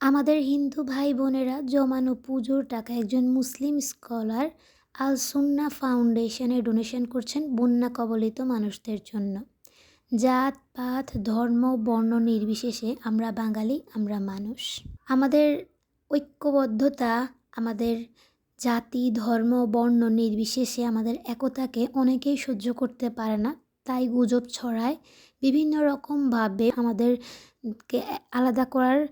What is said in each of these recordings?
আমাদের হিন্দু ভাই বোনেরা জমানো পুজোর টাকা একজন মুসলিম স্কলার আল সুন্না ফাউন্ডেশনে ডোনেশন করছেন বন্যা কবলিত মানুষদের জন্য। জাত, পাত, ধর্ম, বর্ণ নির্বিশেষে আমরা বাঙালি, আমরা মানুষ। আমাদের ঐক্যবদ্ধতা, আমাদের জাতি, ধর্ম, বর্ণ নির্বিশেষে আমাদের একতাকে অনেকেই সহ্য করতে পারে না। তাই গুজব ছড়ায়। বিভিন্ন রকমভাবে আমাদেরকে আলাদা করার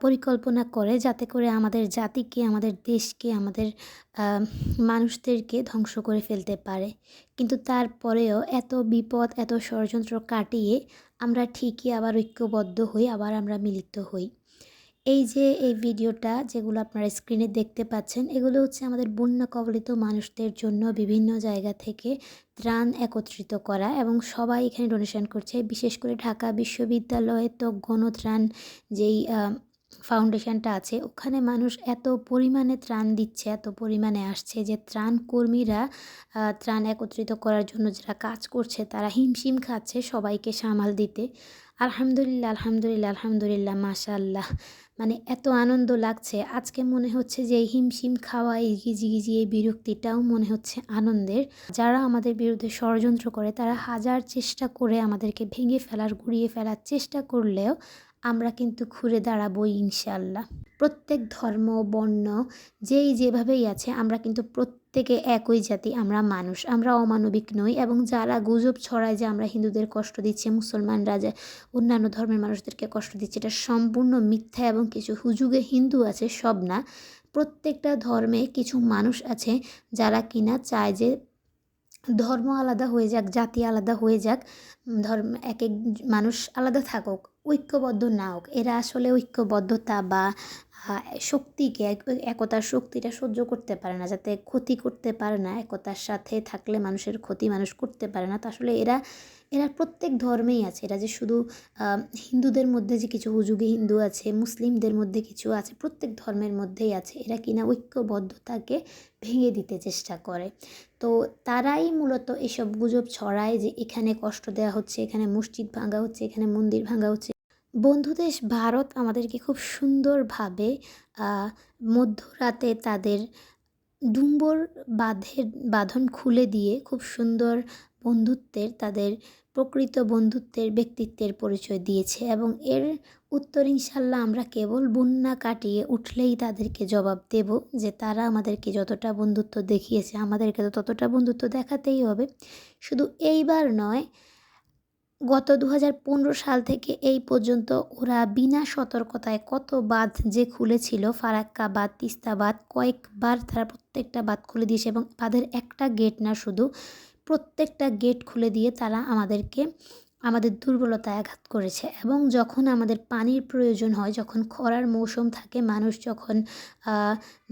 পরিকল্পনা করে যাতে করে আমাদের জাতিকে, আমাদের দেশকে, আমাদের মানুষদেরকে ধ্বংস করে ফেলতে পারে। কিন্তু তারপরেও এত বিপদ, এত ষড়যন্ত্র কাটিয়ে আমরা ঠিকই আবার ঐক্যবদ্ধ হই, আবার আমরা মিলিত হই। এই যে এই ভিডিওটা যেগুলো আপনারা স্ক্রিনে দেখতে পাচ্ছেন, এগুলো হচ্ছে আমাদের বন্যা কবলিত মানুষদের জন্য বিভিন্ন জায়গা থেকে ত্রাণ একত্রিত করা এবং সবাই এখানে ডোনেশন করছে। বিশেষ করে ঢাকা বিশ্ববিদ্যালয়ে তো গণত্রাণ যেই ফাউন্ডেশনটা আছে, ওখানে মানুষ এত পরিমাণে ত্রাণ দিচ্ছে, এত পরিমাণে আসছে যে ত্রাণ কর্মীরা ত্রাণ একত্রিত করার জন্য যারা কাজ করছে তারা হিমশিম খাচ্ছে সবাইকে সামাল দিতে। আলহামদুলিল্লাহ আলহামদুলিল্লাহ আলহামদুলিল্লাহ মাশাল্লাহ মানে এত আনন্দ লাগছে, আজকে মনে হচ্ছে যে হিমশিম খাওয়া, এই গিজি গিজি এই বিরক্তিটাও মনে হচ্ছে আনন্দের। যারা আমাদের বিরুদ্ধে ষড়যন্ত্র করে, তারা হাজার চেষ্টা করে আমাদেরকে ভেঙে ফেলার, গুড়িয়ে ফেলার চেষ্টা করলেও আমরা কিন্তু ঘুরে দাঁড়াবো ইনশাল্লাহ প্রত্যেক ধর্ম, বর্ণ, যেই যেভাবেই আছে, আমরা কিন্তু প্রত্যেকে একই জাতি, আমরা মানুষ, আমরা অমানবিক নই এবং যারা গুজব ছড়ায় যে আমরা হিন্দুদের কষ্ট দিচ্ছে, মুসলমানরা যে অন্যান্য ধর্মের মানুষদেরকে কষ্ট দিচ্ছে, এটা সম্পূর্ণ মিথ্যা এবং কিছু হুজুগে হিন্দু আছে সব না। প্রত্যেকটা ধর্মে কিছু মানুষ আছে যারা কিনা চায় যে ধর্ম আলাদা হয়ে যাক, জাতি আলাদা হয়ে যাক ধর্ম এক এক মানুষ আলাদা থাকুক, ঐক্যবদ্ধ না হোক। এরা আসলে ঐক্যবদ্ধতা বা শক্তিকে একতার শক্তিটা সহ্য করতে পারে না, যাতে ক্ষতি করতে পারে না, একতার সাথে থাকলে মানুষের ক্ষতি মানুষ করতে পারে না। তা আসলে এরা এরা প্রত্যেক ধর্মেই আছে। এরা যে শুধু হিন্দুদের মধ্যে যে কিছু, হুজুগে হিন্দু আছে, মুসলিমদের মধ্যে কিছু আছে, প্রত্যেক ধর্মের মধ্যেই আছে। এরা কিনা ঐক্যবদ্ধতাকে ভেঙে দিতে চেষ্টা করে। তো তারাই মূলত এসব গুজব ছড়ায় যে এখানে কষ্ট দেওয়া হচ্ছে, এখানে মসজিদ ভাঙা হচ্ছে, এখানে মন্দির ভাঙা হচ্ছে। বন্ধুদেশ ভারত আমাদেরকে খুব সুন্দরভাবে মধ্যরাতে তাদের ডুম্বর বাঁধের বাঁধন খুলে দিয়ে খুব সুন্দর বন্ধুত্বের, তাদের প্রকৃত বন্ধুত্বের ব্যক্তিত্বের পরিচয় দিয়েছে এবং এর উত্তর ইনশাল্লাহ আমরা কেবল বন্যা কাটিয়ে উঠলেই তাদেরকে জবাব দেব যে তারা আমাদেরকে যতটা বন্ধুত্ব দেখিয়েছে, আমাদেরকে তো ততটা বন্ধুত্ব দেখাতেই হবে। শুধু এইবার নয়, গত দু হাজার পনেরো সাল থেকে এই পর্যন্ত ওরা বিনা সতর্কতায় কত বাঁধ যে খুলেছিল, ফারাক্কা বাঁধ, তিস্তা বাঁধ, কয়েকবার তারা প্রত্যেকটা বাঁধ খুলে দিয়েছে এবং বাঁধের একটা গেট না, শুধু প্রত্যেকটা গেট খুলে দিয়ে তারা আমাদেরকে, আমাদের দুর্বলতায় আঘাত করেছে এবং যখন আমাদের পানির প্রয়োজন হয়, যখন খরার মৌসুম থাকে, মানুষ যখন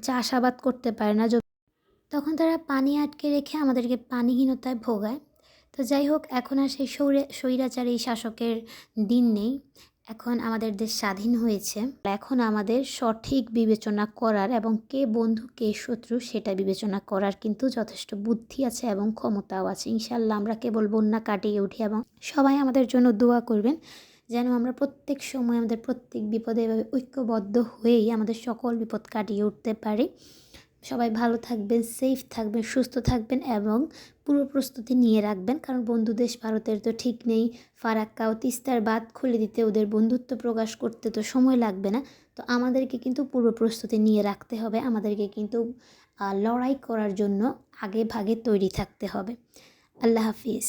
চাষাবাদ করতে পারে না তখন তারা পানি আটকে রেখে আমাদেরকে পানিহীনতায় ভোগায়। তো যাই হোক, এখন আর সেই সৌরে, স্বৈরাচারী শাসকের দিন নেই। এখন আমাদের দেশ স্বাধীন হয়েছে। এখন আমাদের সঠিক বিবেচনা করার এবং কে বন্ধু, কে শত্রু সেটা বিবেচনা করার কিন্তু যথেষ্ট বুদ্ধি আছে এবং ক্ষমতাও আছে। ইনশাল্লাহ আমরা কেবল বন্যা কাটিয়ে উঠি এবং সবাই আমাদের জন্য দোয়া করবেন যেন আমরা প্রত্যেক সময় আমাদের প্রত্যেক বিপদে এভাবে ঐক্যবদ্ধ হয়েই আমাদের সকল বিপদ কাটিয়ে উঠতে পারি। সবাই ভালো থাকবেন সেফ থাকবেন, সুস্থ থাকবেন এবং পুরো প্রস্তুতি নিয়ে রাখবেন। কারণ বন্ধু দেশ ভারতের তো ঠিক নেই ফারাক্কা ও তিস্তার বাদ খুলে দিতে ওদের বন্ধুত্ব প্রকাশ করতে তো সময় লাগবে না। তো আমাদেরকে কিন্তু পূর্ব প্রস্তুতি নিয়ে রাখতে হবে, আমাদেরকে কিন্তু লড়াই করার জন্য আগে ভাগে তৈরি থাকতে হবে। আল্লাহ হাফিজ।